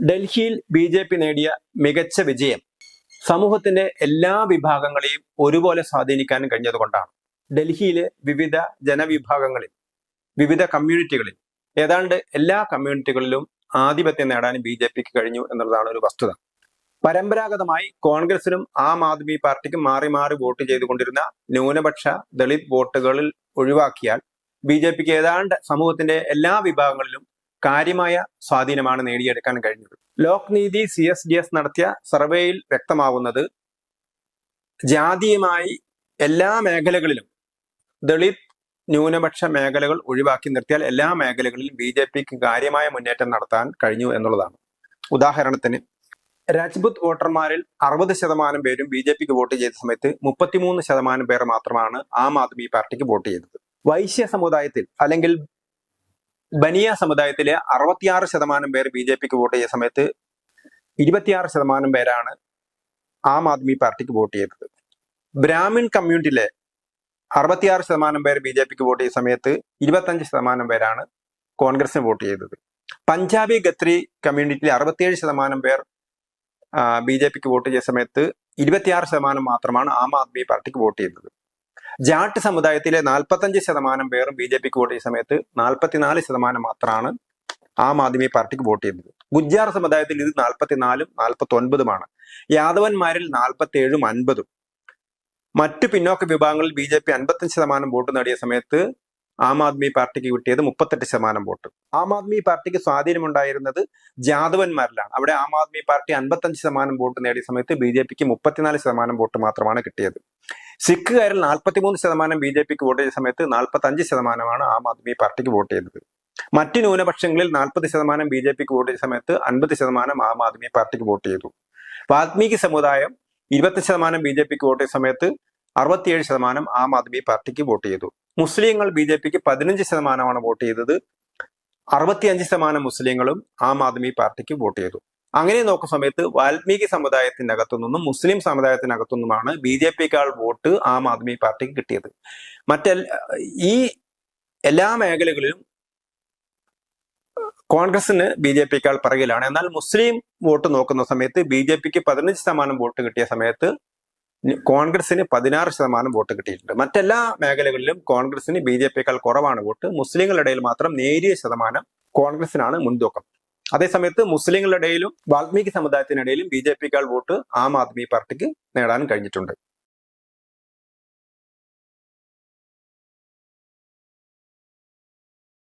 ഡൽഹിയിൽ B J P നേടിയ മികച്ച വിജയം സമൂഹത്തിന്റെ എല്ലാ വിഭാഗങ്ങളെയും ഒരുപോലെ സ്വാധീനിക്കാൻ കഴിഞ്ഞതുകൊണ്ടാണ്. ഡൽഹിയിലെ വിവിധ ജനവിഭാഗങ്ങളിൽ വിവിധ കമ്മ്യൂണിറ്റികളിൽ ഏതാണ്ട് എല്ലാ കമ്മ്യൂണിറ്റികളിലും ആധിപത്യം നേടാൻ ബി ജെ പിക്ക് കഴിഞ്ഞു എന്നുള്ളതാണ് ഒരു വസ്തുത. പരമ്പരാഗതമായി കോൺഗ്രസിനും ആം ആദ്മി പാർട്ടിക്കും മാറി മാറി വോട്ട് ചെയ്തുകൊണ്ടിരുന്ന ന്യൂനപക്ഷ ദളിത് വോട്ടുകളിൽ ഒഴിവാക്കിയാൽ ബി ജെ പിക്ക് ഏതാണ്ട് സമൂഹത്തിന്റെ എല്ലാ വിഭാഗങ്ങളിലും കാര്യമായ സ്വാധീനമാണ് നേടിയെടുക്കാൻ കഴിഞ്ഞത്. ലോക് നീതി സി എസ് ഡി എസ് നടത്തിയ സർവേയിൽ വ്യക്തമാവുന്നത് ജാതീയമായി എല്ലാ മേഖലകളിലും ദളിത് ന്യൂനപക്ഷ മേഖലകൾ ഒഴിവാക്കി നിർത്തിയാൽ എല്ലാ മേഖലകളിലും ബി ജെ പിക്ക് കാര്യമായ മുന്നേറ്റം നടത്താൻ കഴിഞ്ഞു എന്നുള്ളതാണ്. ഉദാഹരണത്തിന് രാജ്പുത് വോട്ടർമാരിൽ അറുപത് ശതമാനം പേരും ബി ജെ പിക്ക് വോട്ട് ചെയ്ത സമയത്ത് മുപ്പത്തിമൂന്ന് ശതമാനം പേർ മാത്രമാണ് ആം ആദ്മി പാർട്ടിക്ക് വോട്ട് ചെയ്തത്. വൈശ്യ സമുദായത്തിൽ അല്ലെങ്കിൽ ബനിയ സമുദായത്തിലെ അറുപത്തിയാറ് ശതമാനം പേർ ബി ജെ പിക്ക് വോട്ട് ചെയ്ത സമയത്ത് ഇരുപത്തിയാറ് ശതമാനം പേരാണ് ആം ആദ്മി പാർട്ടിക്ക് വോട്ട് ചെയ്തത്. ബ്രാഹ്മിൺ കമ്മ്യൂണിറ്റിയിലെ അറുപത്തിയാറ് ശതമാനം പേർ ബി ജെ പിക്ക് വോട്ട് ചെയ്ത സമയത്ത് ഇരുപത്തഞ്ച് ശതമാനം പേരാണ് കോൺഗ്രസിന് വോട്ട് ചെയ്തത്. പഞ്ചാബി ഗത്രി കമ്മ്യൂണിറ്റിയിലെ അറുപത്തിയേഴ് ശതമാനം പേർ ബി ജെ പിക്ക് വോട്ട് ചെയ്ത സമയത്ത് ഇരുപത്തിയാറ് ശതമാനം മാത്രമാണ് ആം ആദ്മി പാർട്ടിക്ക് വോട്ട് ചെയ്തത്. ജാട്ട് സമുദായത്തിലെ നാൽപ്പത്തഞ്ച് ശതമാനം പേരും ബി ജെ പിക്ക് വോട്ട് ചെയ്ത സമയത്ത് നാൽപ്പത്തിനാല് ശതമാനം മാത്രമാണ് ആം ആദ്മി പാർട്ടിക്ക് വോട്ട് ചെയ്തത്. ഗുജ്ജാർ സമുദായത്തിൽ ഇത് നാൽപ്പത്തിനാലും നാൽപ്പത്തി ഒൻപതുമാണ് യാദവന്മാരിൽ നാൽപ്പത്തി ഏഴും അൻപതും. മറ്റു പിന്നോക്ക വിഭാഗങ്ങളിൽ ബി ജെ പി അൻപത്തഞ്ച് ശതമാനം വോട്ട് നേടിയ സമയത്ത് ആം ആദ്മി പാർട്ടിക്ക് കിട്ടിയത് മുപ്പത്തെട്ട് ശതമാനം വോട്ട്. ആം ആദ്മി പാർട്ടിക്ക് സ്വാധീനമുണ്ടായിരുന്നത് ജാദവന്മാരിലാണ്. അവിടെ ആം ആദ്മി പാർട്ടി അൻപത്തഞ്ച് ശതമാനം വോട്ട് നേടിയ സമയത്ത് ബി ജെ പിക്ക് മുപ്പത്തിനാല് ശതമാനം വോട്ട് മാത്രമാണ് കിട്ടിയത്. സിഖുകാരിൽ നാൽപ്പത്തിമൂന്ന് ശതമാനം ബി ജെ പിക്ക് വോട്ട് ചെയ്ത സമയത്ത് നാൽപ്പത്തി അഞ്ച് ശതമാനമാണ് ആം ആദ്മി പാർട്ടിക്ക് വോട്ട് ചെയ്തത്. മറ്റ് ന്യൂനപക്ഷങ്ങളിൽ നാൽപ്പത് ശതമാനം ബി ജെ പിക്ക് വോട്ട് ചെയ്ത സമയത്ത് അൻപത് ശതമാനം ആം ആദ്മി പാർട്ടിക്ക് വോട്ട് ചെയ്തു. വാൽമീകി സമുദായം ഇരുപത്തി ശതമാനം ബി ജെ പിക്ക് വോട്ട് ചെയ്ത സമയത്ത് അറുപത്തിയേഴ് ശതമാനം ആം ആദ്മി പാർട്ടിക്ക് വോട്ട് ചെയ്തു. മുസ്ലിങ്ങൾ ബി ജെ പിക്ക് പതിനഞ്ച് ശതമാനമാണ് വോട്ട് ചെയ്തത്. അറുപത്തിയഞ്ച് ശതമാനം മുസ്ലിങ്ങളും ആം ആദ്മി പാർട്ടിക്ക് വോട്ട് ചെയ്തു. അങ്ങനെ നോക്കുന്ന സമയത്ത് വാൽമീകി സമുദായത്തിന്റെ അകത്തു നിന്നും മുസ്ലിം സമുദായത്തിനകത്തു നിന്നുമാണ് ബി ജെ പിക്കാൾ വോട്ട് ആം ആദ്മി പാർട്ടിക്ക് കിട്ടിയത്. മറ്റെല്ലാ ഈ എല്ലാ മേഖലകളിലും കോൺഗ്രസിന് ബി ജെ പിക്കാൾ പിറകിലാണ്. എന്നാൽ മുസ്ലിം വോട്ട് നോക്കുന്ന സമയത്ത് ബി ജെ പിക്ക് പതിനഞ്ച് ശതമാനം വോട്ട് കിട്ടിയ സമയത്ത് കോൺഗ്രസിന് പതിനാറ് ശതമാനം വോട്ട് കിട്ടിയിട്ടുണ്ട്. മറ്റെല്ലാ മേഖലകളിലും കോൺഗ്രസിന് ബി ജെ പിക്കാൾ കുറവാണ് വോട്ട്. മുസ്ലിങ്ങളുടെ മാത്രം നേരിയ ശതമാനം കോൺഗ്രസിനാണ് മുൻതൂക്കം. അതേസമയത്ത് മുസ്ലിങ്ങളുടെ ഇടയിലും വാൽമീകി സമുദായത്തിനിടയിലും ബി ജെ പിക്കാൾ വോട്ട് ആം ആദ്മി പാർട്ടിക്ക് നേടാൻ കഴിഞ്ഞിട്ടുണ്ട്.